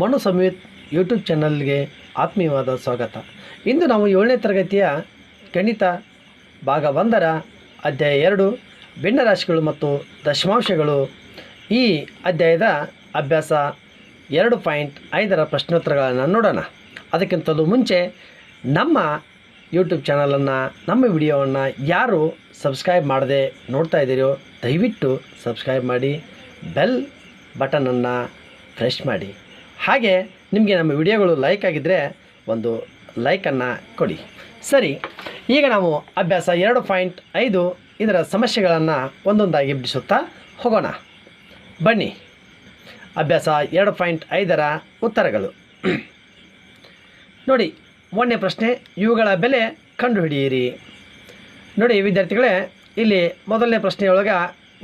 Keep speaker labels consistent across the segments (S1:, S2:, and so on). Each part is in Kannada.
S1: ಮನು ಸಂಯುತ್ ಯೂಟ್ಯೂಬ್ ಚಾನಲ್ಗೆ ಆತ್ಮೀಯವಾದ ಸ್ವಾಗತ. ಇಂದು ನಾವು ಏಳನೇ ತರಗತಿಯ ಗಣಿತ ಭಾಗ ಒಂದರ ಅಧ್ಯಾಯ ಎರಡು ಭಿನ್ನರಾಶಿಗಳು ಮತ್ತು ದಶಮಾಂಶಗಳು. ಈ ಅಧ್ಯಾಯದ ಅಭ್ಯಾಸ ಎರಡು ಪಾಯಿಂಟ್ ಐದರ ಪ್ರಶ್ನೋತ್ತರಗಳನ್ನು ನೋಡೋಣ. ಅದಕ್ಕಿಂತಲೂ ಮುಂಚೆ ನಮ್ಮ ಯೂಟ್ಯೂಬ್ ಚಾನಲನ್ನು ನಮ್ಮ ವಿಡಿಯೋವನ್ನು ಯಾರು ಸಬ್ಸ್ಕ್ರೈಬ್ ಮಾಡದೆ ನೋಡ್ತಾ ಇದ್ದೀರೋ ದಯವಿಟ್ಟು ಸಬ್ಸ್ಕ್ರೈಬ್ ಮಾಡಿ, ಬೆಲ್ ಬಟನನ್ನು ಪ್ರೆಸ್ ಮಾಡಿ. ಹಾಗೆ ನಿಮಗೆ ನಮ್ಮ ವಿಡಿಯೋಗಳು ಲೈಕ್ ಆಗಿದ್ದರೆ ಒಂದು ಲೈಕನ್ನು ಕೊಡಿ. ಸರಿ, ಈಗ ನಾವು ಅಭ್ಯಾಸ ಎರಡು ಪಾಯಿಂಟ್ ಐದು ಇದರ ಸಮಸ್ಯೆಗಳನ್ನು ಒಂದೊಂದಾಗಿ ಬಿಡಿಸುತ್ತಾ ಹೋಗೋಣ. ಬನ್ನಿ, ಅಭ್ಯಾಸ ಎರಡು ಪಾಯಿಂಟ್ ಐದರ ಉತ್ತರಗಳು. ನೋಡಿ ಒಂದನೇ ಪ್ರಶ್ನೆ, ಇವುಗಳ ಬೆಲೆ ಕಂಡುಹಿಡಿಯಿರಿ. ನೋಡಿ ವಿದ್ಯಾರ್ಥಿಗಳೇ, ಇಲ್ಲಿ ಮೊದಲನೇ ಪ್ರಶ್ನೆಯೊಳಗೆ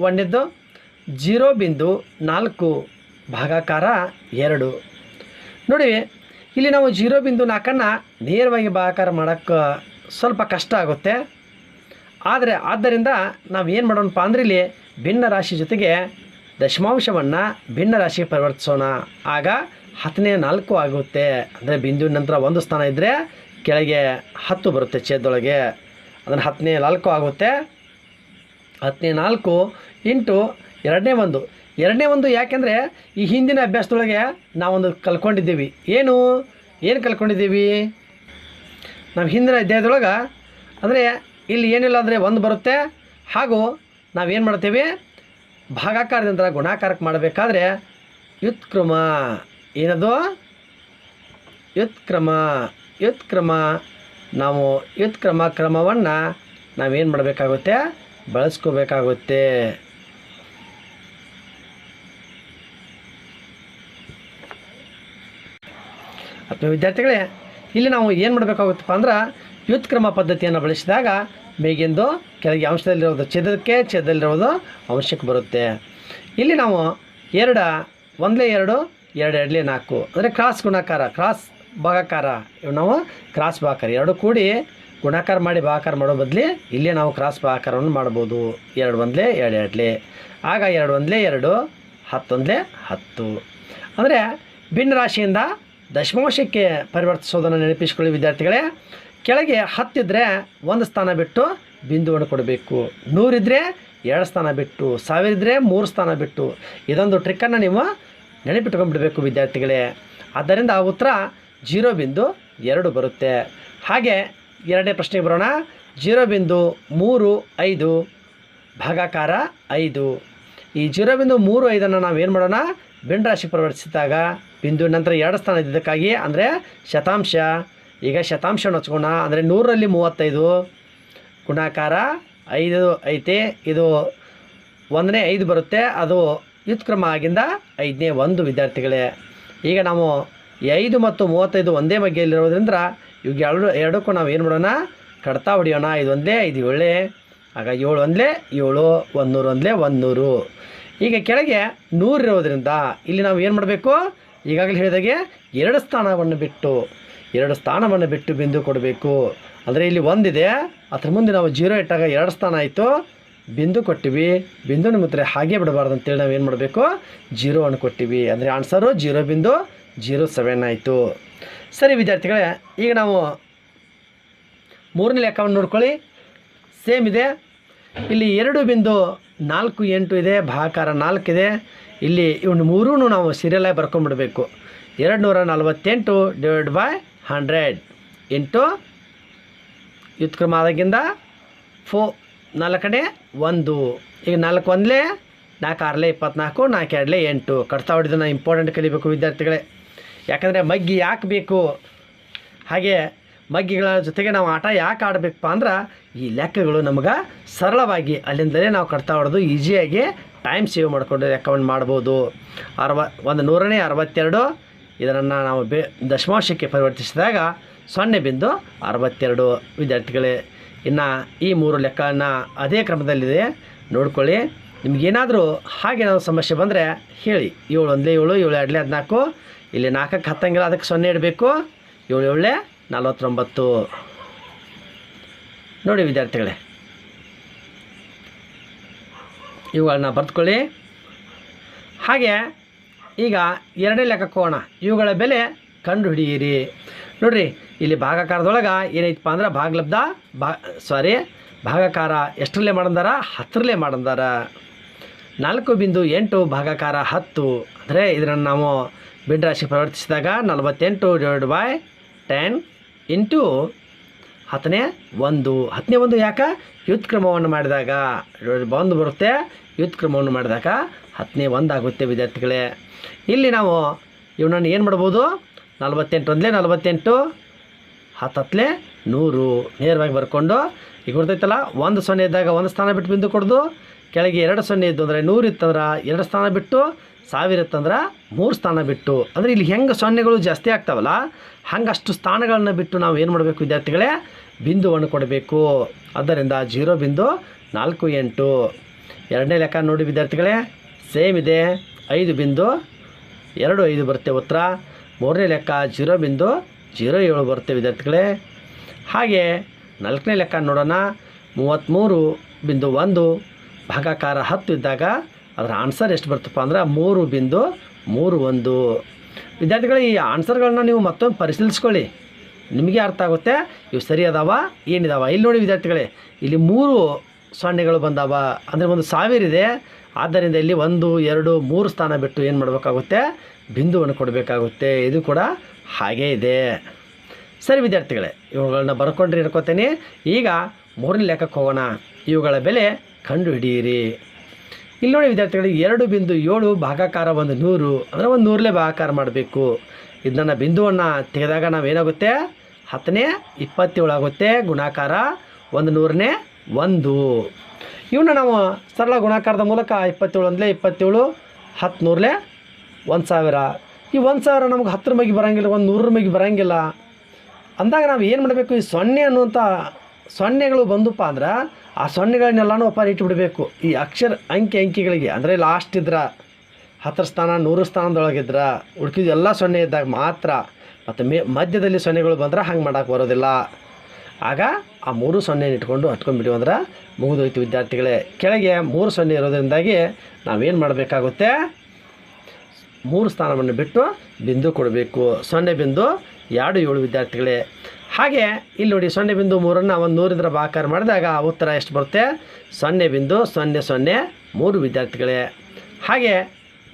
S1: ಒಂದನೇದ್ದು ಜೀರೋ ಬಿಂದು ನಾಲ್ಕು ಭಾಗಾಕಾರ ಎರಡು. ನೋಡಿ, ಇಲ್ಲಿ ನಾವು ಜೀರೋ ಬಿಂದು ನಾಲ್ಕನ್ನು ನೇರವಾಗಿ ಭಾಗಾಕಾರ ಮಾಡೋಕ್ಕೆ ಸ್ವಲ್ಪ ಕಷ್ಟ ಆಗುತ್ತೆ. ಆದರೆ ಆದ್ದರಿಂದ ನಾವು ಏನು ಮಾಡೋಣಪ್ಪ ಅಂದ್ರೆ ಇಲ್ಲಿ ಭಿನ್ನ ರಾಶಿ ಜೊತೆಗೆ ದಶಮಾಂಶವನ್ನು ಭಿನ್ನ ರಾಶಿಗೆ ಪರಿವರ್ತಿಸೋಣ. ಆಗ ಹತ್ತನೇ ನಾಲ್ಕು ಆಗುತ್ತೆ. ಅಂದರೆ ಬಿಂದು ನಂತರ ಒಂದು ಸ್ಥಾನ ಇದ್ದರೆ ಕೆಳಗೆ ಹತ್ತು ಬರುತ್ತೆ ಛೇದೊಳಗೆ ಅದನ್ನು ಹತ್ತನೇ ನಾಲ್ಕು ಆಗುತ್ತೆ. ಹತ್ತನೇ ನಾಲ್ಕು ಇಂಟು ಎರಡನೇ ಒಂದು. ಎರಡನೇ ಒಂದು ಯಾಕೆಂದರೆ ಈ ಹಿಂದಿನ ಅಭ್ಯಾಸದೊಳಗೆ ನಾವೊಂದು ಕಲ್ಕೊಂಡಿದ್ದೀವಿ ಏನು? ಏನು ಕಲ್ಕೊಂಡಿದ್ದೀವಿ ನಾವು ಹಿಂದಿನ ಅಧ್ಯಾಯದೊಳಗೆ, ಅಂದರೆ ಇಲ್ಲಿ ಏನಿಲ್ಲ ಅಂದರೆ ಒಂದು ಬರುತ್ತೆ, ಹಾಗೂ ನಾವೇನು ಮಾಡ್ತೀವಿ? ಭಾಗಾಕಾರದಿಂದ ಗುಣಾಕಾರಕ್ಕೆ ಮಾಡಬೇಕಾದ್ರೆ ವ್ಯುತ್ಕ್ರಮ. ಏನದು? ವ್ಯುತ್ಕ್ರಮ. ವ್ಯುತ್ಕ್ರಮ. ನಾವು ವ್ಯುತ್ಕ್ರಮ ಕ್ರಮವನ್ನು ನಾವೇನು ಮಾಡಬೇಕಾಗುತ್ತೆ? ಬಳಸ್ಕೋಬೇಕಾಗುತ್ತೆ. ಅಥವಾ ವಿದ್ಯಾರ್ಥಿಗಳೇ, ಇಲ್ಲಿ ನಾವು ಏನು ಮಾಡಬೇಕಾಗುತ್ತಪ್ಪ ಅಂದ್ರೆ ವ್ಯುತ್ಕ್ರಮ ಪದ್ಧತಿಯನ್ನು ಬಳಸಿದಾಗ ಮೇಗಿಂದು ಕೆಳಗೆ ಅಂಶದಲ್ಲಿರೋದು ಛೇದಕ್ಕೆ ಛೇದದಲ್ಲಿರೋದು ಅಂಶಕ್ಕೆ ಬರುತ್ತೆ. ಇಲ್ಲಿ ನಾವು ಎರಡ, ಒಂದಲೇ ಎರಡು ಎರಡು ಎರಡಲೇ ನಾಲ್ಕು, ಅಂದರೆ ಕ್ರಾಸ್ ಗುಣಾಕಾರ ಕ್ರಾಸ್ ಭಾಗಾಕಾರ ಇವು ನಾವು ಕ್ರಾಸ್ ಭಾಗಾಕಾರ ಎರಡು ಕೂಡಿ ಗುಣಾಕಾರ ಮಾಡಿ ಭಾಗಾಕಾರ ಮಾಡೋ ಬದಲಿ ಇಲ್ಲೇ ನಾವು ಕ್ರಾಸ್ ಭಾಗಾಕಾರವನ್ನು ಮಾಡ್ಬೋದು. ಎರಡು ಒಂದಲೇ, ಎರಡು ಎರಡಲೇ. ಆಗ ಎರಡು ಒಂದಲೇ ಎರಡು, ಹತ್ತೊಂದಲೇ ಹತ್ತು. ಅಂದರೆ ಭಿನ್ನ ರಾಶಿಯಿಂದ ದಶಮಾಂಶಕ್ಕೆ ಪರಿವರ್ತಿಸೋದನ್ನು ನೆನಪಿಸ್ಕೊಳ್ಳಿ, ವಿದ್ಯಾರ್ಥಿಗಳೇ. ಕೆಳಗೆ ಹತ್ತಿದ್ರೆ ಒಂದು ಸ್ಥಾನ ಬಿಟ್ಟು ಬಿಂದುವನ್ನು ಕೊಡಬೇಕು. ನೂರಿದ್ರೆ ಎರಡು ಸ್ಥಾನ ಬಿಟ್ಟು ಸಾವಿರ ಇದ್ದರೆ ಮೂರು ಸ್ಥಾನ ಬಿಟ್ಟು. ಇದೊಂದು ಟ್ರಿಕ್ಕನ್ನು ನೀವು ನೆನಪಿಟ್ಕೊಂಡ್ಬಿಡಬೇಕು, ವಿದ್ಯಾರ್ಥಿಗಳೇ. ಆದ್ದರಿಂದ ಆ ಉತ್ತರ ಜೀರೋ ಬಿಂದು ಎರಡು ಬರುತ್ತೆ. ಹಾಗೆ ಎರಡನೇ ಪ್ರಶ್ನೆಗೆ ಬರೋಣ. ಜೀರೋ ಬಿಂದು ಮೂರು, ಐದು, ಭಾಗಾಕಾರ ಐದು. ಈ ಜೀರೋ ಬಿಂದು ಮೂರು, ಐದನ್ನು ನಾವು ಏನು ಮಾಡೋಣ? ರಾಶಿ ಪ್ರವರ್ತಿಸಿದಾಗ ಬಿಂದು ನಂತರ ಎರಡು ಸ್ಥಾನ ಇದ್ದಕ್ಕಾಗಿ ಅಂದರೆ ಶತಾಂಶ. ಈಗ ಶತಾಂಶವನ್ನು ಹಚ್ಕೋಣ ಅಂದರೆ ನೂರರಲ್ಲಿ ಮೂವತ್ತೈದು, ಗುಣಾಕಾರ ಐದು ಐತೆ. ಇದು ಒಂದನೇ ಐದು ಬರುತ್ತೆ. ಅದು ವ್ಯುತ್ಕ್ರಮ ಆಗಿಂದ ಐದನೇ ಒಂದು ವಿದ್ಯಾರ್ಥಿಗಳೇ. ಈಗ ನಾವು ಐದು ಮತ್ತು ಮೂವತ್ತೈದು ಒಂದೇ ಬಗ್ಗೆಯಲ್ಲಿರೋದ್ರಿಂದ ಇವಾಗ ಎರಡು, ಎರಡಕ್ಕೂ ನಾವು ಏನು ಮಾಡೋಣ? ಕಡ್ತಾ ಹೊಡಿಯೋಣ. ಐದು ಒಂದೇ ಐದು ಏಳೇ. ಆಗ ಏಳು ಒಂದಲೇ ಏಳು, ಒಂದು ನೂರು ಒಂದಲೇ ಒಂದು ನೂರು. ಈಗ ಕೆಳಗೆ ನೂರು ಇರೋದ್ರಿಂದ ಇಲ್ಲಿ ನಾವು ಏನು ಮಾಡಬೇಕು? ಈಗಾಗಲೇ ಹೇಳಿದಾಗೆ ಎರಡು ಸ್ಥಾನವನ್ನು ಬಿಟ್ಟು, ಎರಡು ಸ್ಥಾನವನ್ನು ಬಿಟ್ಟು ಬಿಂದು ಕೊಡಬೇಕು. ಅಂದರೆ ಇಲ್ಲಿ ಒಂದಿದೆ, ಅದ್ರ ಮುಂದೆ ನಾವು ಜೀರೋ ಇಟ್ಟಾಗ ಎರಡು ಸ್ಥಾನ ಆಯಿತು. ಬಿಂದು ಕೊಟ್ಟಿವಿ. ಬಿಂದುನ ಮುದ್ರೆ ಹಾಗೆ ಬಿಡಬಾರ್ದು ಅಂತೇಳಿ ನಾವು ಏನು ಮಾಡಬೇಕು? ಜೀರೋವನ್ನು ಕೊಟ್ಟಿವಿ. ಅಂದರೆ ಆನ್ಸರು ಜೀರೋ ಬಿಂದು ಜೀರೋ ಸೆವೆನ್ ಆಯಿತು. ಸರಿ ವಿದ್ಯಾರ್ಥಿಗಳೇ, ಈಗ ನಾವು ಮೂರನೇ ಲೆಕ್ಕವನ್ನು ನೋಡ್ಕೊಳ್ಳಿ. ಸೇಮ್ ಇದೆ. ಇಲ್ಲಿ ಎರಡು ಬಿಂದು ನಾಲ್ಕು ಎಂಟು ಇದೆ, ಭಾಕಾರ ಇದೆ. ಇಲ್ಲಿ ಇವನು ಮೂರೂ ನಾವು ಸೀರಿಯಲಾಗಿ ಬರ್ಕೊಂಬಿಡಬೇಕು. ಎರಡು ನೂರ ನಲವತ್ತೆಂಟು ಡಿವೈಡ್ ಬೈ ಹಂಡ್ರೆಡ್ ಇಂಟು ವ್ಯುತ್ಕ್ರಮ ಆದಾಗಿಂದ ಫೋ ನಾಲ್ಕನೇ ಒಂದು. ಈಗ ನಾಲ್ಕು ಒಂದಲೇ, ನಾಲ್ಕು ಆರಲೇ ಇಪ್ಪತ್ನಾಲ್ಕು, ನಾಲ್ಕು ಎರಡಲೇ ಎಂಟು. ಕಟ್ತಾ ಹೊಡಿದನ್ನ ಇಂಪಾರ್ಟೆಂಟ್ ಕಲಿಬೇಕು ವಿದ್ಯಾರ್ಥಿಗಳೇ. ಯಾಕಂದರೆ ಮಗ್ಗಿ ಯಾಕೆ ಬೇಕು? ಹಾಗೆ ಮಗ್ಗಿಗಳ ಜೊತೆಗೆ ನಾವು ಆಟ ಯಾಕೆ ಆಡಬೇಕಪ್ಪ ಅಂದ್ರೆ ಈ ಲೆಕ್ಕಗಳು ನಮ್ಗೆ ಸರಳವಾಗಿ ಅಲ್ಲಿಂದಲೇ ನಾವು ಕಟ್ತಾ ಹೊಡೆದು ಈಸಿಯಾಗಿ ಟೈಮ್ ಸೇವ್ ಮಾಡಿಕೊಂಡು ಲೆಕ್ಕವನ್ನು ಮಾಡ್ಬೋದು. ಅರವ, ಒಂದು ನೂರನೇ ಅರವತ್ತೆರಡು, ಇದನ್ನು ನಾವು ಬೆ, ದಶಮಾಂಶಕ್ಕೆ ಪರಿವರ್ತಿಸಿದಾಗ ಸೊನ್ನೆ ಬಿಂದು ಅರವತ್ತೆರಡು. ವಿದ್ಯಾರ್ಥಿಗಳೇ, ಇನ್ನು ಈ ಮೂರು ಲೆಕ್ಕನ ಅದೇ ಕ್ರಮದಲ್ಲಿದೆ. ನೋಡ್ಕೊಳ್ಳಿ ನಿಮಗೇನಾದರೂ ಹಾಗೇನಾದರೂ ಸಮಸ್ಯೆ ಬಂದರೆ ಹೇಳಿ. ಏಳು ಒಂದಲೇ ಏಳು ಏಳು ಎರಡಲೇ ಹದಿನಾಲ್ಕು, ಇಲ್ಲಿ ನಾಲ್ಕಕ್ಕೆ ಹತ್ತಂಗಿಲ್ಲ, ಅದಕ್ಕೆ ಸೊನ್ನೆ ಇಡಬೇಕು. ಏಳು ಏಳೇ ನಲವತ್ತೊಂಬತ್ತು. ನೋಡಿ ವಿದ್ಯಾರ್ಥಿಗಳೇ ಇವುಗಳನ್ನ ಬರೆದುಕೊಳ್ಳಿ. ಹಾಗೆ ಈಗ ಎರಡನೇ ಲೆಕ್ಕಕ್ಕೆ ಹೋಗೋಣ. ಇವುಗಳ ಬೆಲೆ ಕಂಡುಹಿಡಿಯಿರಿ. ನೋಡ್ರಿ, ಇಲ್ಲಿ ಭಾಗಾಕಾರದೊಳಗೆ ಏನೈತಪ್ಪ ಅಂದ್ರೆ ಭಾಗಲಬ್ಧ, ಭಾ ಸಾರಿ ಭಾಗಾಕಾರ ಎಷ್ಟರಲ್ಲೇ ಮಾಡಂದಾರ, ಹತ್ತರಲ್ಲೇ ಮಾಡಂದಾರ. ನಾಲ್ಕು ಬಿಂದು ಎಂಟು ಭಾಗಾಕಾರ ಹತ್ತು. ಅಂದರೆ ಇದನ್ನು ನಾವು ಬಿಂಡ್ರಾಶಿ ಪರಿವರ್ತಿಸಿದಾಗ ನಲವತ್ತೆಂಟು ಡಿವೈಡ್ ಬೈ ಟೆನ್ ಇಂಟು ಹತ್ತನೇ, ಒಂದು. ಹತ್ತನೇ, ಒಂದು ಯಾಕೆ? ವ್ಯುತ್ಕ್ರಮವನ್ನು ಮಾಡಿದಾಗ ಬಂದು ಬರುತ್ತೆ. ವ್ಯುತ್ಕ್ರಮವನ್ನು ಮಾಡಿದಾಗ ಹತ್ತನೇ, ಒಂದು ಆಗುತ್ತೆ, ವಿದ್ಯಾರ್ಥಿಗಳೇ. ಇಲ್ಲಿ ನಾವು ಇವನನ್ನು ಏನು ಮಾಡ್ಬೋದು? ನಲವತ್ತೆಂಟು ಒಂದಲೇ ನಲವತ್ತೆಂಟು ಹತ್ತತ್ಲೆ ನೂರು. ನೇರವಾಗಿ ಬರ್ಕೊಂಡು, ಈಗ ಗೊತ್ತೈತಲ್ಲ ಒಂದು ಸೊನ್ನೆ ಇದ್ದಾಗ ಒಂದು ಸ್ಥಾನ ಬಿಟ್ಟು ಬಿಂದು ಕೊಡೋದು. ಕೆಳಗೆ ಎರಡು ಸೊನ್ನೆ ಇದ್ದು ಅಂದರೆ ನೂರು ಇತ್ತಂದ್ರೆ ಎರಡು ಸ್ಥಾನ ಬಿಟ್ಟು ಸಾವಿರ ಇತ್ತಂದ್ರೆ ಮೂರು ಸ್ಥಾನ ಬಿಟ್ಟು, ಅಂದರೆ ಇಲ್ಲಿ ಹೆಂಗೆ ಸೊನ್ನೆಗಳು ಜಾಸ್ತಿ ಆಗ್ತಾವಲ್ಲ ಹಂಗೆ ಅಷ್ಟು ಸ್ಥಾನಗಳನ್ನ ಬಿಟ್ಟು ನಾವು ಏನು ಮಾಡಬೇಕು ವಿದ್ಯಾರ್ಥಿಗಳೇ? ಬಿಂದುವನ್ನು ಕೊಡಬೇಕು. ಅದರಿಂದ ಜೀರೋ ಬಿಂದು ನಾಲ್ಕು ಎಂಟು. ಎರಡನೇ ಲೆಕ್ಕ ನೋಡಿ ವಿದ್ಯಾರ್ಥಿಗಳೇ, ಸೇಮ್ ಇದೆ. ಐದು ಬಿಂದು ಎರಡು ಐದು ಬರುತ್ತೆ ಉತ್ತರ. ಮೂರನೇ ಲೆಕ್ಕ ಜೀರೋ ಬಿಂದು ಜೀರೋ ಏಳು ಬರುತ್ತೆ ವಿದ್ಯಾರ್ಥಿಗಳೇ. ಹಾಗೆ ನಾಲ್ಕನೇ ಲೆಕ್ಕ ನೋಡೋಣ. ಮೂವತ್ತ್ಮೂರು ಬಿಂದು ಒಂದು, ಭಾಗಾಕಾರ ಹತ್ತು ಇದ್ದಾಗ ಅದರ ಆನ್ಸರ್ ಎಷ್ಟು ಬರ್ತಪ್ಪ ಅಂದ್ರೆ ಮೂರು ಬಿಂದು ಮೂರು ಒಂದು. ವಿದ್ಯಾರ್ಥಿಗಳು, ಈ ಆನ್ಸರ್ಗಳನ್ನ ನೀವು ಮತ್ತೊಮ್ಮೆ ಪರಿಶೀಲಿಸ್ಕೊಳ್ಳಿ. ನಿಮಗೆ ಅರ್ಥ ಆಗುತ್ತೆ? ಇವು ಸರಿ ಅದಾವ? ಏನಿದಾವ? ಇಲ್ಲಿ ನೋಡಿ ವಿದ್ಯಾರ್ಥಿಗಳೇ, ಇಲ್ಲಿ ಮೂರು ಸೊನ್ನೆಗಳು ಬಂದಾವ. ಅಂದರೆ ಒಂದು ಸಾವಿರ ಇದೆ. ಆದ್ದರಿಂದ ಇಲ್ಲಿ ಒಂದು, ಎರಡು, ಮೂರು ಸ್ಥಾನ ಬಿಟ್ಟು ಏನು ಮಾಡಬೇಕಾಗುತ್ತೆ? ಬಿಂದುವನ್ನು ಕೊಡಬೇಕಾಗುತ್ತೆ. ಇದು ಕೂಡ ಹಾಗೇ ಇದೆ. ಸರಿ ವಿದ್ಯಾರ್ಥಿಗಳೇ ಇವುಗಳನ್ನ ಬರ್ಕೊಂಡ್ರೆ ಇಟ್ಕೋತೀನಿ ಈಗ ಮೂರನೇ ಲೆಕ್ಕಕ್ಕೆ ಹೋಗೋಣ. ಇವುಗಳ ಬೆಲೆ ಕಂಡು ಹಿಡಿಯಿರಿ ಇಲ್ಲಿ ನೋಡಿ ವಿದ್ಯಾರ್ಥಿಗಳಿಗೆ ಎರಡು ಬಿಂದು ಏಳು ಭಾಗಾಕಾರ ಒಂದು ನೂರು ಅಂದರೆ ಒಂದು ನೂರಲೇ ಭಾಗಾಕಾರ ಮಾಡಬೇಕು. ಇದನ್ನು ಬಿಂದುವನ್ನು ತೆಗೆದಾಗ ನಾವೇನಾಗುತ್ತೆ? ಹತ್ತನೇ ಇಪ್ಪತ್ತೇಳು ಆಗುತ್ತೆ ಗುಣಾಕಾರ ಒಂದು ನೂರನೇ ಒಂದು. ಇವನ್ನ ನಾವು ಸರಳ ಗುಣಾಕಾರದ ಮೂಲಕ ಇಪ್ಪತ್ತೇಳು ಅಂದಲೇ ಇಪ್ಪತ್ತೇಳು, ಹತ್ತು ನೂರಲೇ ಒಂದು ಸಾವಿರ. ಈ ಒಂದು ಸಾವಿರ ನಮ್ಗೆ ಹತ್ತರ ಮಗಿ ಬರೋಂಗಿಲ್ಲ, ಒಂದು ನೂರರ ಮಗಿ ಬರೋಂಗಿಲ್ಲ. ಅಂದಾಗ ನಾವು ಏನು ಮಾಡಬೇಕು? ಈ ಸೊನ್ನೆ ಅನ್ನುವಂಥ ಸೊನ್ನೆಗಳು ಬಂದಪ್ಪ ಅಂದ್ರೆ ಆ ಸೊನ್ನೆಗಳನ್ನೆಲ್ಲನೂ ಒಪ್ಪಾರ ಇಟ್ಬಿಡಬೇಕು ಈ ಅಕ್ಷರ ಅಂಕಿ ಅಂಕಿಗಳಿಗೆ, ಅಂದರೆ ಲಾಸ್ಟ್ ಇದ್ರ, ಹತ್ತರ ಸ್ಥಾನ, ನೂರು ಸ್ಥಾನದೊಳಗಿದ್ರ ಉಳ್ಕಿದ ಎಲ್ಲ ಸೊನ್ನೆ ಇದ್ದಾಗ ಮಾತ್ರ ಮತ್ತು ಮೇ, ಮಧ್ಯದಲ್ಲಿ ಸೊನ್ನೆಗಳು ಬಂದ್ರೆ ಹಂಗೆ ಮಾಡೋಕೆ ಬರೋದಿಲ್ಲ. ಆಗ ಆ ಮೂರು ಸೊನ್ನೆ ಇಟ್ಕೊಂಡು ಹತ್ಕೊಂಡ್ಬಿಟ್ಟು ಅಂದ್ರೆ ಮುಗಿದೋಯ್ತು ವಿದ್ಯಾರ್ಥಿಗಳೇ. ಕೆಳಗೆ ಮೂರು ಸೊನ್ನೆ ಇರೋದ್ರಿಂದಾಗಿ ನಾವೇನು ಮಾಡಬೇಕಾಗುತ್ತೆ? ಮೂರು ಸ್ಥಾನವನ್ನು ಬಿಟ್ಟು ಬಿಂದು ಕೊಡಬೇಕು. ಸೊನ್ನೆ ಬಿಂದು ಎರಡು ಏಳು ವಿದ್ಯಾರ್ಥಿಗಳೇ. ಹಾಗೆ ಇಲ್ಲಿ ನೋಡಿ ಸೊನ್ನೆ ಬಿಂದು ಮೂರನ್ನು ಒಂದು ನೂರಿಂದ ಭಾಕಾರ ಮಾಡಿದಾಗ ಉತ್ತರ ಎಷ್ಟು ಬರುತ್ತೆ? ಸೊನ್ನೆ ಬಿಂದು ಸೊನ್ನೆ ಸೊನ್ನೆ ಮೂರು ವಿದ್ಯಾರ್ಥಿಗಳೇ. ಹಾಗೆ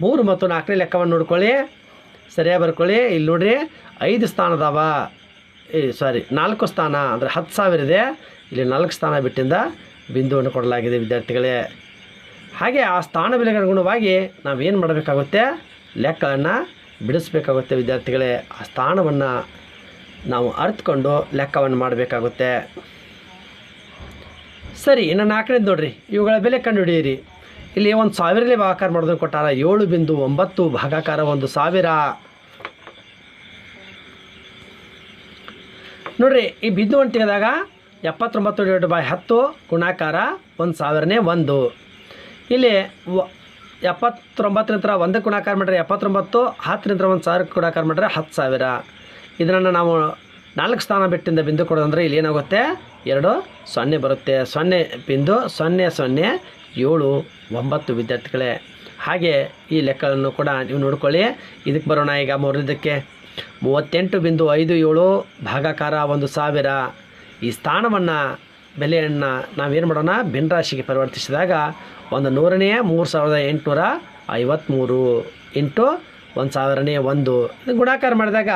S1: ಮೂರು ಮತ್ತು ನಾಲ್ಕನೇ ಲೆಕ್ಕವನ್ನು ನೋಡ್ಕೊಳ್ಳಿ. ಸರಿಯಾಗಿ ಬರ್ಕೊಳ್ಳಿ. ಇಲ್ಲಿ ನೋಡಿರಿ, ಐದು ಸ್ಥಾನದವ. ಈ ಸಾರಿ ನಾಲ್ಕು ಸ್ಥಾನ, ಅಂದರೆ ಹತ್ತು ಸಾವಿರ ಇದೆ. ಇಲ್ಲಿ ನಾಲ್ಕು ಸ್ಥಾನ ಬಿಟ್ಟಿಂದ ಬಿಂದುವನ್ನು ಕೊಡಲಾಗಿದೆ ವಿದ್ಯಾರ್ಥಿಗಳೇ. ಹಾಗೆ ಆ ಸ್ಥಾನ ಬೆಲೆಗೆ ಅನುಗುಣವಾಗಿ ನಾವೇನು ಮಾಡಬೇಕಾಗುತ್ತೆ? ಲೆಕ್ಕವನ್ನು ಬಿಡಿಸಬೇಕಾಗುತ್ತೆ ವಿದ್ಯಾರ್ಥಿಗಳೇ. ಆ ಸ್ಥಾನವನ್ನು ನಾವು ಅರ್ಥಕೊಂಡು ಲೆಕ್ಕವನ್ನು ಮಾಡಬೇಕಾಗುತ್ತೆ. ಸರಿ, ಇನ್ನು ನಾಲ್ಕನೇದು ನೋಡ್ರಿ. ಇವುಗಳ ಬೆಲೆ ಕಂಡುಹಿಡಿಯಿರಿ. ಇಲ್ಲಿ ಒಂದು ಸಾವಿರಲೇ ಭಾಗಾಕಾರ ಮಾಡೋದನ್ನು ಕೊಟ್ಟಾರ. ಏಳು ಬಿಂದು ಒಂಬತ್ತು ಭಾಗಾಕಾರ ಒಂದು ಸಾವಿರ. ನೋಡ್ರಿ, ಈ ಬಿಂದುವನ್ನು ತೆಗೆದಾಗ ಎಪ್ಪತ್ತೊಂಬತ್ತು ಡಿವೈಡ್ ಬೈ ಹತ್ತು ಗುಣಾಕಾರ ಒಂದು ಸಾವಿರನೇ ಒಂದು. ಇಲ್ಲಿ ವ ನಂತರ ಒಂದು ಗುಣಾಕಾರ ಮಾಡಿದ್ರೆ ಎಪ್ಪತ್ತೊಂಬತ್ತು, ಹತ್ತರಿಂದ ಒಂದು ಸಾವಿರ ಗುಣಾಕಾರ ಮಾಡಿದ್ರೆ ಹತ್ತು ಸಾವಿರ. ಇದನ್ನು ನಾವು ನಾಲ್ಕು ಸ್ಥಾನ ಬಿಟ್ಟಿಂದ ಬಿಂದು ಕೊಡೋದಂದ್ರೆ ಇಲ್ಲಿ ಏನಾಗುತ್ತೆ? ಎರಡು, ಸೊನ್ನೆ ಬರುತ್ತೆ. ಸೊನ್ನೆ ಬಿಂದು, ಸೊನ್ನೆ ಸೊನ್ನೆ, ಏಳು, ಒಂಬತ್ತು ವಿದ್ಯಾರ್ಥಿಗಳೇ. ಹಾಗೆ ಈ ಲೆಕ್ಕವನ್ನು ಕೂಡ ನೀವು ನೋಡ್ಕೊಳ್ಳಿ. ಇದಕ್ಕೆ ಬರೋಣ ಈಗ ಮೂರನೇದಕ್ಕೆ. ಮೂವತ್ತೆಂಟು ಬಿಂದು ಐದು ಏಳು, ಭಾಗಾಕಾರ ಒಂದು ಸಾವಿರ. ಈ ಸ್ಥಾನವನ್ನು, ಬೆಲೆಯನ್ನು ನಾವೇನು ಮಾಡೋಣ? ಭಿನ್ನರಾಶಿಗೆ ಪರಿವರ್ತಿಸಿದಾಗ ಒಂದು ನೂರನೇ ಮೂರು ಸಾವಿರದ ಎಂಟುನೂರ ಐವತ್ತ್ಮೂರು ಇಂಟು ಒಂದು ಸಾವಿರನೇ ಒಂದು. ಗುಣಾಕಾರ ಮಾಡಿದಾಗ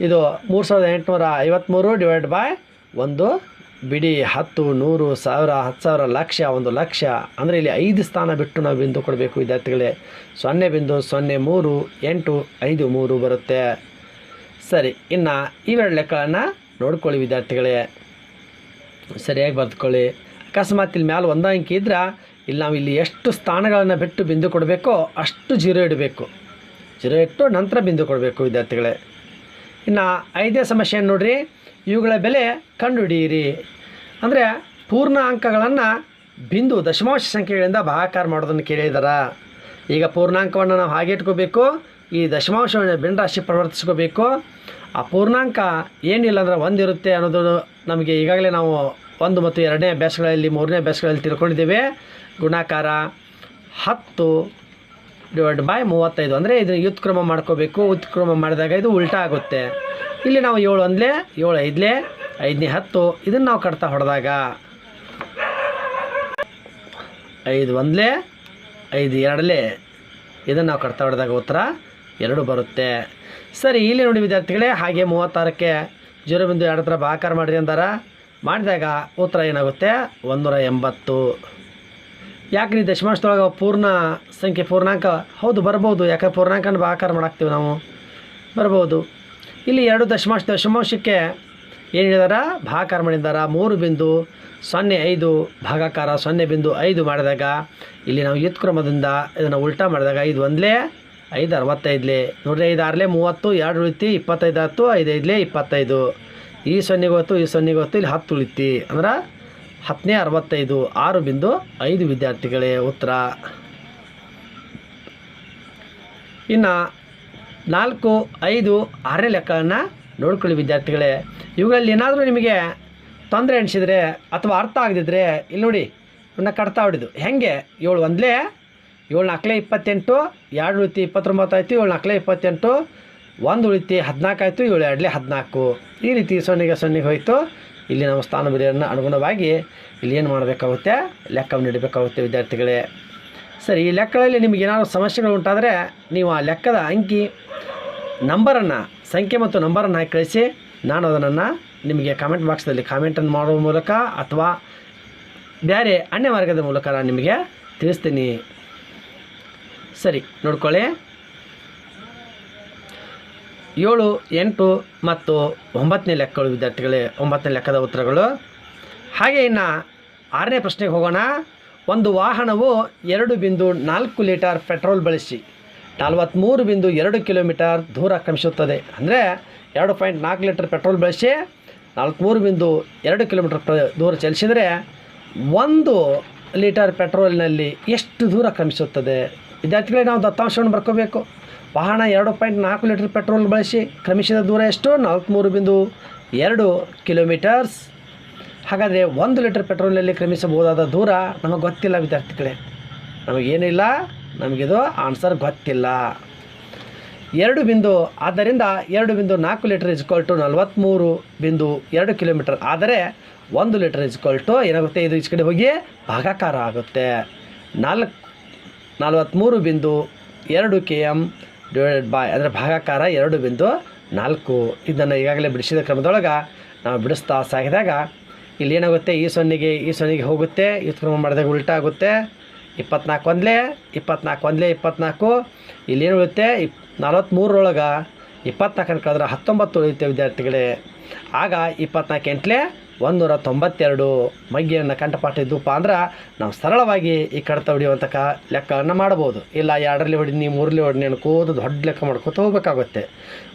S1: ಇದು ಮೂರು ಸಾವಿರದ ಎಂಟುನೂರ ಐವತ್ತ್ಮೂರು ಡಿವೈಡ್ ಬೈ ಒಂದು ಬಿಡಿ ಹತ್ತು, ನೂರು, ಸಾವಿರ, ಹತ್ತು ಸಾವಿರ ಲಕ್ಷ, ಒಂದು ಲಕ್ಷ. ಅಂದರೆ ಇಲ್ಲಿ ಐದು ಸ್ಥಾನ ಬಿಟ್ಟು ನಾವು ಬಿಂದು ಕೊಡಬೇಕು, ವಿದ್ಯಾರ್ಥಿಗಳೇ. ಸೊನ್ನೆ ಬಿಂದು ಸೊನ್ನೆ ಮೂರು, ಎಂಟು, ಐದು, ಮೂರು ಬರುತ್ತೆ. ಸರಿ, ಇನ್ನು ಇವೆರಡು ಲೆಕ್ಕಗಳನ್ನು ನೋಡ್ಕೊಳ್ಳಿ ವಿದ್ಯಾರ್ಥಿಗಳೇ. ಸರಿಯಾಗಿ ಬರೆದುಕೊಳ್ಳಿ. ಅಕಸ್ಮಾತ್ ಇಲ್ಲಿ ಮ್ಯಾಲೆ ಒಂದು ಅಂಕಿ ಇದ್ರೆ ಇಲ್ಲಿ ನಾವು ಇಲ್ಲಿ ಎಷ್ಟು ಸ್ಥಾನಗಳನ್ನು ಬಿಟ್ಟು ಬಿಂದು ಕೊಡಬೇಕೋ ಅಷ್ಟು ಜೀರೋ ಇಡಬೇಕು. ಜೀರೋ ಇಟ್ಟು ನಂತರ ಬಿಂದು ಕೊಡಬೇಕು ವಿದ್ಯಾರ್ಥಿಗಳೇ. ಇನ್ನು ಐದೇ ಸಮಸ್ಯೆಯನ್ನು ನೋಡಿರಿ. ಇವುಗಳ ಬೆಲೆ ಕಂಡುಹಿಡಿಯಿರಿ. ಅಂದರೆ ಪೂರ್ಣ ಅಂಕಗಳನ್ನು ಬಿಂದು ದಶಮಾಂಶ ಸಂಖ್ಯೆಗಳಿಂದ ಭಾಗಾಕಾರ ಮಾಡೋದನ್ನು ಕೇಳಿದಾರ. ಈಗ ಪೂರ್ಣಾಂಕವನ್ನು ನಾವು ಹಾಗೆ ಇಟ್ಕೋಬೇಕು. ಈ ದಶಮಾಂಶವನ್ನು ಭಿನ್ನರಾಶಿ ಪರಿವರ್ತಿಸ್ಕೋಬೇಕು. ಆ ಪೂರ್ಣಾಂಕ ಏನಿಲ್ಲ ಅಂದ್ರೆ ಒಂದಿರುತ್ತೆ ಅನ್ನೋದು ನಮಗೆ ಈಗಾಗಲೇ ನಾವು ಒಂದು ಮತ್ತು ಎರಡನೇ ಅಭ್ಯಾಸಗಳಲ್ಲಿ, ಮೂರನೇ ಅಭ್ಯಾಸಗಳಲ್ಲಿ ತಿಳ್ಕೊಂಡಿದ್ದೇವೆ. ಗುಣಾಕಾರ ಹತ್ತು ಡಿವೈಡ್ ಬೈ ಮೂವತ್ತೈದು. ಅಂದರೆ ಇದನ್ನು ವ್ಯುತ್ಕ್ರಮ ಮಾಡ್ಕೋಬೇಕು. ಉತ್ಕ್ರಮ ಮಾಡಿದಾಗ ಇದು ಉಲ್ಟಾ ಆಗುತ್ತೆ. ಇಲ್ಲಿ ನಾವು ಏಳು ಒಂದಲೇ ಏಳು ಐದಲೇ, ಐದನೇ ಹತ್ತು. ಇದನ್ನು ನಾವು ಕಟ್ತಾ ಹೊಡೆದಾಗ ಐದು ಒಂದಲೇ, ಐದು ಎರಡಲೇ. ಇದನ್ನು ನಾವು ಕಟ್ತಾ ಹೊಡೆದಾಗ ಉತ್ತರ ಎರಡು ಬರುತ್ತೆ. ಸರಿ, ಇಲ್ಲಿ ನೋಡಿ ವಿದ್ಯಾರ್ಥಿಗಳೇ, ಹಾಗೆ ಮೂವತ್ತಾರಕ್ಕೆ ಜೀರೋ ಬಿಂದು ಎರಡು ಥರ ಭಾಕಾರ ಮಾಡಿರಿ ಅಂದಾರ. ಮಾಡಿದಾಗ ಉತ್ತರ ಏನಾಗುತ್ತೆ? ಒಂದೂರ ಎಂಬತ್ತು. ಯಾಕೆ ನೀವು ದಶಮಾಂಶದೊಳಗೆ ಪೂರ್ಣ ಸಂಖ್ಯೆ ಪೂರ್ಣಾಂಕ? ಹೌದು, ಬರ್ಬೋದು. ಯಾಕೆ ಪೂರ್ಣಾಂಕನ ಭಾಕಾರ ಮಾಡಾಕ್ತೀವಿ ನಾವು. ಬರ್ಬೋದು. ಇಲ್ಲಿ ಎರಡು ದಶಮಾಂಶ, ದಶಮಾಂಶಕ್ಕೆ ಏನು ಹೇಳಿದಾರ? ಭಾಕಾರ ಮಾಡಿದಾರ ಮೂರು ಬಿಂದು ಸೊನ್ನೆ ಐದು, ಭಾಗಾಕಾರ ಸೊನ್ನೆ ಬಿಂದು ಐದು ಮಾಡಿದಾಗ, ಇಲ್ಲಿ ನಾವು ಯುತ್ಕ್ರಮದಿಂದ ಇದನ್ನು ಉಲ್ಟಾ ಮಾಡಿದಾಗ ಐದು ಒಂದಲೇ ಐದು ಅರವತ್ತೈದಲೇ. ನೂರ ಐದು ಆರಲೇ ಮೂವತ್ತು, ಎರಡು ಉಳಿತಿ ಇಪ್ಪತ್ತೈದು ಹತ್ತು, ಐದು ಐದಲೇ ಇಪ್ಪತ್ತೈದು. ಈ ಸೊನ್ನೆಗೆ ಹೊತ್ತು ಈ ಸೊನ್ನೆಗೆ ಹೊತ್ತು ಇಲ್ಲಿ ಹತ್ತು ಉಳಿತಿ. ಅಂದ್ರೆ ಹತ್ತನೇ ಅರವತ್ತೈದು ಆರು ಬಿಂದು ಐದು ವಿದ್ಯಾರ್ಥಿಗಳೇ ಉತ್ತರ. ಇನ್ನು ನಾಲ್ಕು, ಐದು, ಆರನೇ ಲೆಕ್ಕವನ್ನು ನೋಡ್ಕೊಳ್ಳಿ ವಿದ್ಯಾರ್ಥಿಗಳೇ. ಇವುಗಳಲ್ಲಿ ಏನಾದರೂ ನಿಮಗೆ ತೊಂದರೆ ಎಣಿಸಿದರೆ ಅಥವಾ ಅರ್ಥ ಆಗದಿದ್ದರೆ ಇಲ್ಲಿ ನೋಡಿ ಇವನ್ನ ಕಡ್ತಾ ಹೊಡಿದು. ಹೆಂಗೆ? ಏಳು ಒಂದಲೇ, ಏಳು ನಾಲ್ಕಲೇ ಇಪ್ಪತ್ತೆಂಟು, ಎರಡು ಉಳಿತಿ ಇಪ್ಪತ್ತೊಂಬತ್ತು ಆಯಿತು, ಏಳು ನಾಲ್ಕಲೇ ಇಪ್ಪತ್ತೆಂಟು, ಒಂದು ಉಳಿತಿ ಹದಿನಾಲ್ಕು ಆಯಿತು, ಏಳು ಎರಡಲೇ ಹದಿನಾಲ್ಕು. ಈ ರೀತಿ ಸೊನ್ನೆಗೆ ಸೊನ್ನೆಗೆ ಹೋಯಿತು. ಇಲ್ಲಿ ನಮ್ಮ ಸ್ಥಾನ ಬೆಲೆಯನ್ನು ಅನುಗುಣವಾಗಿ ಇಲ್ಲಿ ಏನು ಮಾಡಬೇಕಾಗುತ್ತೆ? ಲೆಕ್ಕವನ್ನು ಇಡಬೇಕಾಗುತ್ತೆ ವಿದ್ಯಾರ್ಥಿಗಳೇ. ಸರಿ, ಈ ಲೆಕ್ಕಗಳಲ್ಲಿ ನಿಮಗೆ ಏನಾದರೂ ಸಮಸ್ಯೆಗಳು ಉಂಟಾದರೆ ನೀವು ಆ ಲೆಕ್ಕದ ಅಂಕಿ, ನಂಬರನ್ನು, ಸಂಖ್ಯೆ ಮತ್ತು ನಂಬರನ್ನು ಹಾಕಿ ಕಳಿಸಿ. ನಾನು ಅದನ್ನು ನಿಮಗೆ ಕಾಮೆಂಟ್ ಬಾಕ್ಸ್ದಲ್ಲಿ ಕಾಮೆಂಟನ್ನು ಮಾಡುವ ಮೂಲಕ ಅಥವಾ ಬೇರೆ ಅನ್ಯ ಮಾರ್ಗದ ಮೂಲಕ ನಾನು ನಿಮಗೆ ತಿಳಿಸ್ತೀನಿ. ಸರಿ, ನೋಡ್ಕೊಳ್ಳಿ. ಏಳು, ಎಂಟು ಮತ್ತು ಒಂಬತ್ತನೇ ಲೆಕ್ಕಗಳು, ವಿದ್ಯಾರ್ಥಿಗಳೇ, ಒಂಬತ್ತನೇ ಲೆಕ್ಕದ ಉತ್ತರಗಳು. ಹಾಗೆ ಇನ್ನು ಆರನೇ ಪ್ರಶ್ನೆಗೆ ಹೋಗೋಣ. ಒಂದು ವಾಹನವು ಎರಡು ಬಿಂದು ನಾಲ್ಕು ಲೀಟರ್ ಪೆಟ್ರೋಲ್ ಬಳಸಿ ನಲವತ್ತ್ಮೂರು ಬಿಂದು ಎರಡು ಕಿಲೋಮೀಟರ್ ದೂರ ಕ್ರಮಿಸುತ್ತದೆ. ಅಂದರೆ ಎರಡು ಪಾಯಿಂಟ್ ನಾಲ್ಕು ಲೀಟರ್ ಪೆಟ್ರೋಲ್ ಬಳಸಿ ನಾಲ್ಕುಮೂರು ಬಿಂದು ಎರಡು ಕಿಲೋಮೀಟರ್ ದೂರ ಚಲಿಸಿದರೆ ಒಂದು ಲೀಟರ್ ಪೆಟ್ರೋಲ್ನಲ್ಲಿ ಎಷ್ಟು ದೂರ ಕ್ರಮಿಸುತ್ತದೆ? ವಿದ್ಯಾರ್ಥಿಗಳೇ, ನಾವು ದತ್ತಾಂಶವನ್ನು ಬರ್ಕೋಬೇಕು. ವಾಹನ ಎರಡು ಪಾಯಿಂಟ್ ನಾಲ್ಕು ಲೀಟರ್ ಪೆಟ್ರೋಲ್ ಬಳಸಿ ಕ್ರಮಿಸಿದ ದೂರ ಎಷ್ಟು? ನಾಲ್ಕುಮೂರು ಬಿಂದು ಎರಡು ಕಿಲೋಮೀಟರ್ಸ್. ಹಾಗಾದರೆ ಒಂದು ಲೀಟರ್ ಪೆಟ್ರೋಲ್ನಲ್ಲಿ ಕ್ರಮಿಸಬಹುದಾದ ದೂರ ನಮಗೆ ಗೊತ್ತಿಲ್ಲ ವಿದ್ಯಾರ್ಥಿಗಳೇ. ನಮಗೇನಿಲ್ಲ? ನಮಗಿದು ಆನ್ಸರ್ ಗೊತ್ತಿಲ್ಲ. ಎರಡು ಬಿಂದು, ಆದ್ದರಿಂದ ಎರಡು ಬಿಂದು ನಾಲ್ಕು ಲೀಟರ್ ಇಸ್ಕೊಲ್ ಟು ನಲ್ವತ್ತ್ಮೂರು ಬಿಂದು ಎರಡು ಕಿಲೋಮೀಟರ್. ಆದರೆ ಒಂದು ಲೀಟರ್ ಇಸ್ಕೊಲ್ ಟು ಏನಾಗುತ್ತೆ? ಇದು ಈಚೆ ಕಡೆ ಹೋಗಿ ಭಾಗಾಕಾರ ಆಗುತ್ತೆ. ನಾಲ್ಕು ನಲವತ್ತ್ಮೂರು ಬಿಂದು ಎರಡು ಕೆ ಎಂ ಡಿವೈಡೆಡ್ ಬೈ ಅಂದರೆ ಭಾಗಾಕಾರ ಎರಡು ಬಿಂದು ನಾಲ್ಕು. ಇದನ್ನು ಈಗಾಗಲೇ ಬಿಡಿಸಿದ ಕ್ರಮದೊಳಗೆ ನಾವು ಬಿಡಿಸ್ತಾ ಸಾಗಿದಾಗ ಇಲ್ಲಿ ಏನಾಗುತ್ತೆ? ಈ ಸೊನ್ನೆಗೆ ಈ ಸೊನ್ನೆಗೆ ಹೋಗುತ್ತೆ. ಈ ಕ್ರಮ ಮಾಡಿದಾಗ ಉಲ್ಟಾ ಆಗುತ್ತೆ. ಇಪ್ಪತ್ನಾಲ್ಕು ಒಂದಲೇ ಇಪ್ಪತ್ನಾಲ್ಕು ಒಂದಲೇ, ಇಪ್ಪತ್ನಾಲ್ಕು. ಇಲ್ಲಿ ಏನು ಉಳಿಯುತ್ತೆ? ಇಪ್ ನಲವತ್ತ್ಮೂರರೊಳಗೆ ಇಪ್ಪತ್ನಾಲ್ಕನ್ನು ಕಳೆದ್ರೆ ಹತ್ತೊಂಬತ್ತು ಉಳಿಯುತ್ತೆ, ವಿದ್ಯಾರ್ಥಿಗಳೇ. ಆಗ ಇಪ್ಪತ್ನಾಲ್ಕು ಎಂಟ್ಲೆ ಒಂದೂರ ತೊಂಬತ್ತೆರಡು ಮಗ್ಗಿಯನ್ನು ಕಂಠಪಾಠ ಇದ್ದಪ್ಪ ಅಂದ್ರೆ ನಾವು ಸರಳವಾಗಿ ಈ ಕಡತ ಹೊಡಿಯುವಂಥ ಕ ಲೆಕ್ಕವನ್ನು ಮಾಡ್ಬೋದು. ಇಲ್ಲ, ಎರಡರಲ್ಲಿ ಹೊಡಿನಿ ಮೂರರಲ್ಲಿ ಹೊಡಿನಿ ಅನ್ಕೋದು ದೊಡ್ಡ ಲೆಕ್ಕ ಮಾಡ್ಕೋತ ಹೋಗ್ಬೇಕಾಗುತ್ತೆ.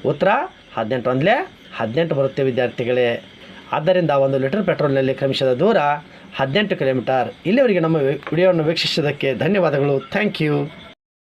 S1: ಉತ್ತರ, ಹದಿನೆಂಟು ಒಂದಲೇ ಹದಿನೆಂಟು ಬರುತ್ತೆ ವಿದ್ಯಾರ್ಥಿಗಳೇ. ಆದ್ದರಿಂದ ಒಂದು ಲೀಟರ್ ಪೆಟ್ರೋಲ್ನಲ್ಲಿ ಕ್ರಮಿಸಿದ ದೂರ ಹದಿನೆಂಟು ಕಿಲೋಮೀಟರ್. ಇಲ್ಲಿವರೆಗೆ ನಮ್ಮ ವಿಡಿಯೋವನ್ನು ವೀಕ್ಷಿಸಿದ್ದಕ್ಕೆ ಧನ್ಯವಾದಗಳು. Thank you.